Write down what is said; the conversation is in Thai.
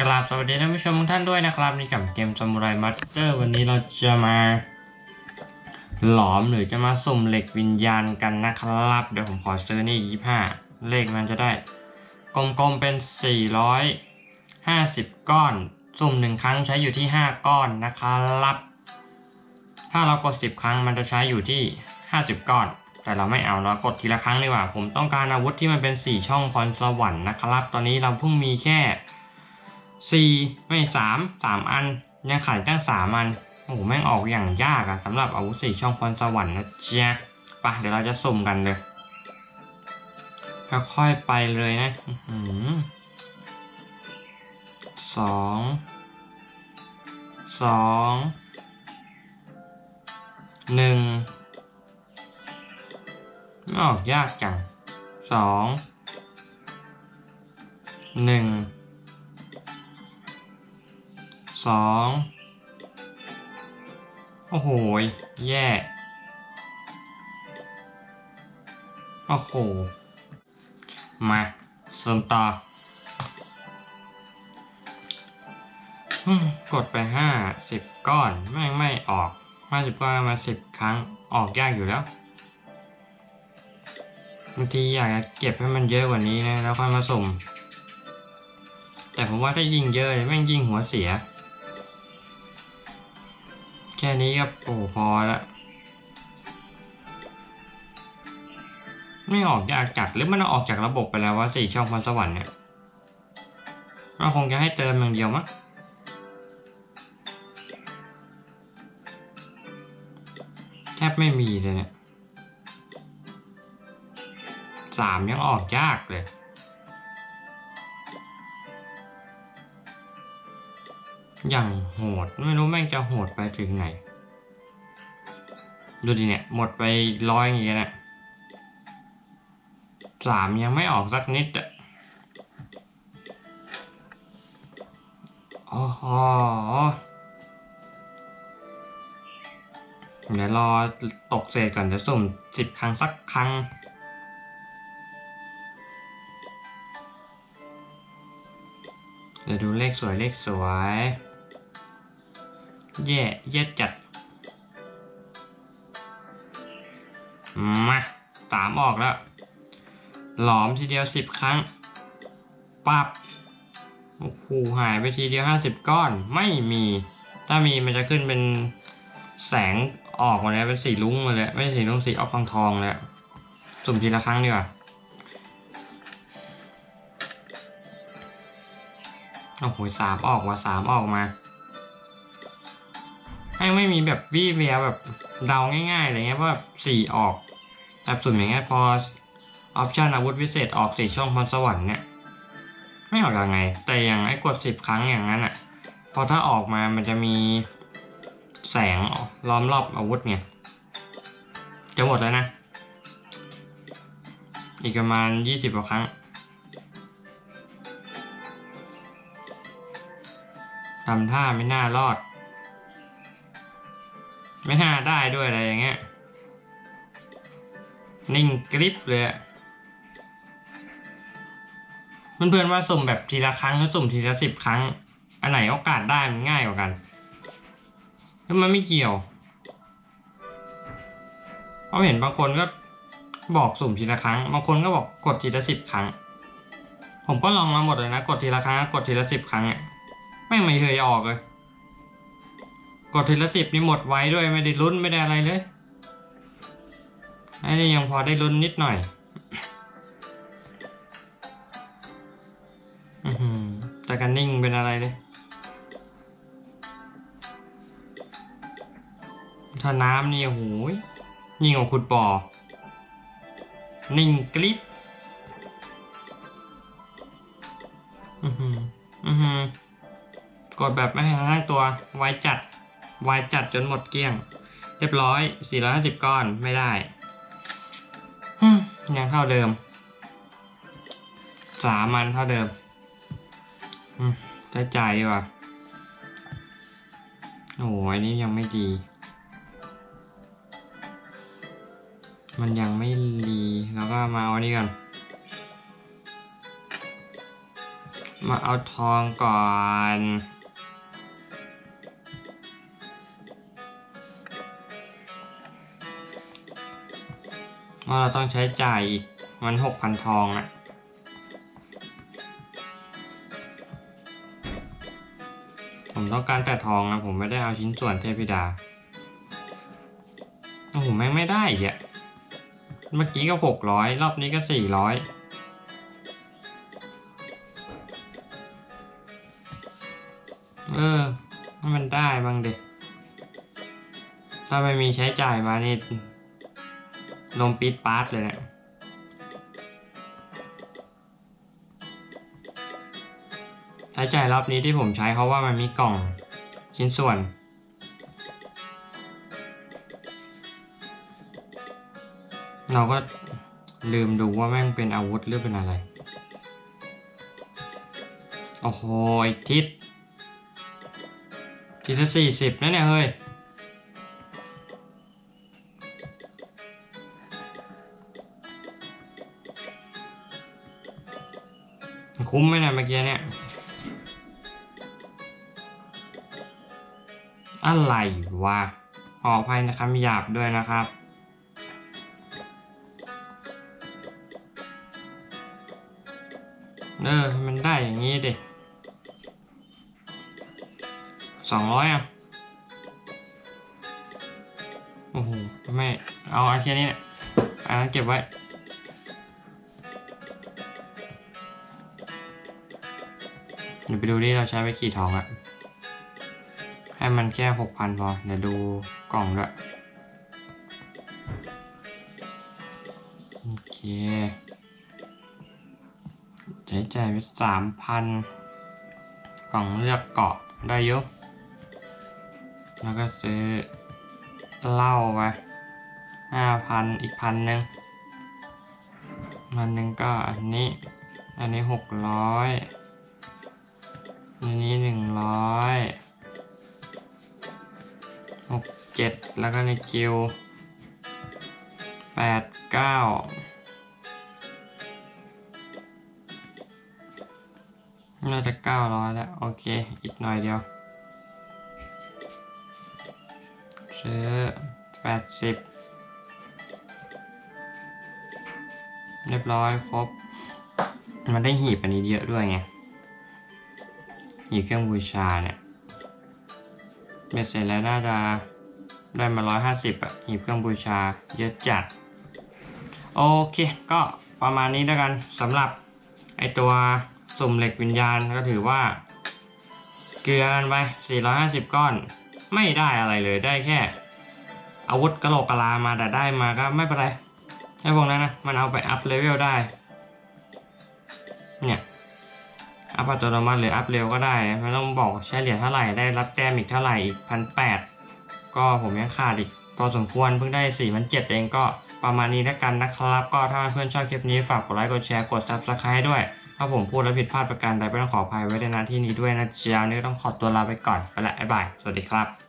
กราบสวัสดีท่านผู้ชมทุกท่านด้วยนะครับนี่กับเกมซามูไรมาสเตอร์วันนี้เราจะมา หลอมหรือจะมาสุ่มเหล็กวิญญาณกันนะครับ เดี๋ยวผมขอซื้อนี่ยี่ห้าเลขมันจะได้ กลมๆเป็น 450 ก้อน สุ่มหนึ่งครั้งใช้อยู่ที่ 5 ก้อนนะครับ ถ้าเรากด 10 ครั้งมันจะใช้อยู่ที่ 50 ก้อน แต่เราไม่เอาเรากดทีละครั้งดีกว่า ผมต้องการอาวุธที่มันเป็น 4 ช่องพรสวรรค์นะครับ ตอนนี้เราเพิ่งมีแค่ 4ไม่3 3อัน ยังขาดตั้ง3อัน โอ้โห แม่งออกอย่างยากอะสำหรับอาวุธ4ช่องพรสวรรค์นะเจ๊ะไปะเดี๋ยวเราจะสุ่มกันเลย ค่อยๆไปเลยนะสองสองหนึ่งออกยากจังสองหนึ่ง สองโอ้โหยแย่ โอ้โห มาสุ่มต่อกดไปห้าสิบก้อนแม่งไม่ออกห้าสิบก้อนมาสิบครั้งออกยากอยู่แล้วบางทีอยากจะเก็บให้มันเยอะกว่านี้นะ แล้วค่อยมาสุ่มแต่ผมว่าถ้ายิงเยอะเนี่ยแม่งยิงหัวเสีย แค่นี้ก็โอ้พอละ ไม่ออกยากจัดหรือมันอออกจากระบบไปแล้วว่าสี่ช่องพรสวรรค์เนี่ยเราคงจะให้เติมอย่างเดียวมั้งแทบไม่มีเลยเนี่ยสามยังออกยากเลย อย่างโหด ไม่รู้แม่งจะโหดไปถึงไหน ดูดิเนี่ย หมดไปร้อยอย่างเงี้ยนี่ยสามยังไม่ออกสักนิดอะโอ้โหเดี๋ยวรอตกเศษก่อนเดี๋ยวสุ่มสิบครั้งสักครั้ง เดี๋ยวดูเลขสวยเลขสวย แย่แย่จัด มาสามออกแล้ว หลอมทีเดียวสิบครั้ง ปับโอ้โหหายไปทีเดียวห้าสิบก้อนไม่มี ถ้ามีมันจะขึ้นเป็นแสงออกมาเลยเป็นสีลุ้งมาเลย ไม่ใช่สีลุ้งสีออกทองทองเลยสุ่มทีละครั้งดีกว่าโอ้โหสามออกมาสามออกมา ให้ไม่มีแบบวี่แววแบบเดาง่ายๆอะไรเงี้ยว่าแบบสี่ออกแบบสุ่มอย่างเงี้ยพอออปชันอาวุธพิเศษออกสี่ช่องพรสวรรค์เนี่ยไม่ออกยังไง แต่อย่างไอ้กดสิบครั้งอย่างนั้นอะพอถ้าออกมามันจะมีแสงล้อมรอบอาวุธไงจะหมดแล้วนะ อีกประมาณยี่สิบกว่าครั้งทำท่าไม่น่ารอด ไม่น่าได้ด้วยอะไรอย่างเงี้ย นิ่งกริปเลยอะเพื่อนๆว่าสุ่มแบบทีละครั้งหรือสุ่มทีละสิบครั้ง อันไหนโอกาสได้มันง่ายกว่ากันถ้ามันไม่เกี่ยวเพราะเห็นบางคนก็บอกสุ่มทีละครั้ง บางคนก็บอกกดทีละสิบครั้ง ผมก็ลองมาหมดเลยนะ กดทีละครั้ง กดทีละสิบครั้งอะไม่ไม่เคยออกเลย กดทีละสิบนี่หมดไว้ด้วยไม่ได้ลุ้นไม่ได้อะไรเลยอันนี้ยังพอได้ลุ้นนิดหน่อยอือหือแต่กันนิ่งเป็นอะไรเลย ถ้าน้ำนี่โอ้โหยิ่งกว่าขุดบ่อ นิ่งกริบอือหือ อือหือกดแบบไม่ให้ทั้งตัวไวจัด ไวจัดจนหมดเกลี้ยง เรียบร้อย 450 ก้อนไม่ได้ยังเท่าเดิม สามันเท่าเดิมอืมใจ่ายดีกว่า โอ้โหอันนี้ยังไม่ดี มันยังไม่รีแล้วก็มาเอาอันนี้ก่อนมาเอาทองก่อน ว่าเราต้องใช้จ่ายอีกมันหกพันทองอะผมต้องการแต่ทองนะ ผมไม่ได้เอาชิ้นส่วนเทพธิดาโอ้โหแม่งไม่ได้อีกอะเมื่อกี้ก็หกร้อยรอบนี้ก็สี่ร้อยเออ มันได้บ้างเด็ถ้าไม่มีใช้จ่ายมานี่ ลมปีดปาร์ตเลยเนะใช้จ่ายรอบนี้ที่ผมใช้เพราะว่ามันมีกล่องชิ้นส่วน เราก็ลืมดูว่าแม่งเป็นอาวุธหรือเป็นอะไร โอ้โหไอทิศทิศสี่สิบนะเนี่ยเฮ้ย คุ้มไหมเนี่ยเมื่อกี้เนี่ย อะไรวะ ขออภัยนะครับหยาบด้วยนะครับ เออ มันได้อย่างนี้ดิสองร้อยอะ โอ้โห ไม่ เอาอันแค่นี้เนี่ยอันนั้นเก็บไว้ ดี๋ยวไปดูดิเราใช้ไปกี่ทองอะให้มันแค่หกพันพอ เดี๋ยวดูกล่องด้วย โอเค ใช้จ่ายไปสามพันกล่องเลือกเกาะได้เยอะแล้วก็ซื้อเหล้าไปห้าพันอีกพันหนึ่งพันหนึ่งก็อันนี้ อันนี้หกร้อย อันนี้หนึ่งร้อยหกเจ็ดแล้วก็ในกิวแปดเก้าน่าจะเก้าร้อยแล้ว โอเค อีกหน่อยเดียว ซื้อแปดสิบเรียบร้อยครบ มันได้หีบอันนี้เยอะด้วยไง หีบเครื่องบูชาเนี่ยเบ็ดเสร็จแล้วน่าจะได้มาร้อยห้าสิบอะหีบเครื่องบูชาเยอะจัด โอเค ก็ประมาณนี้แล้วกันสำหรับไอตัวสุ่มเหล็กวิญญาณก็ถือว่า เกลือกันไป 450 ก้อน ไม่ได้อะไรเลยได้แค่ อาวุธกะโหลกกะลามาแต่ได้มาก็ไม่เป็นไรไอ้พวกนั้นนะ มันเอาไปอัพเลเวลได้ อัพอัตโนมัติหรืออัพเร็วก็ได้ไม่ต้องบอกใช้เหรียญเท่าไหร่ได้รับแต้มอีกเท่าไหร่อีกพันแปดก็ผมยังขาดอีกพอสมควรเพิ่งได้4 0 0 7เองก็ประมาณนี้แล้วกันนะครับ ก็ถ้าเพื่อนๆชอบคลิปนี้ฝากกดไลค์กดแชร์กด subscribe ด้วย ถ้าผมพูดแล้วผิดพลาดประการใดไม่ต้องขออภัยไว้ในนาที่นี้ด้วยนะจ๊ะวันนี้ก็ต้องขอตัวลาไปก่อนไปละบ๊ายบายสวัสดีครับ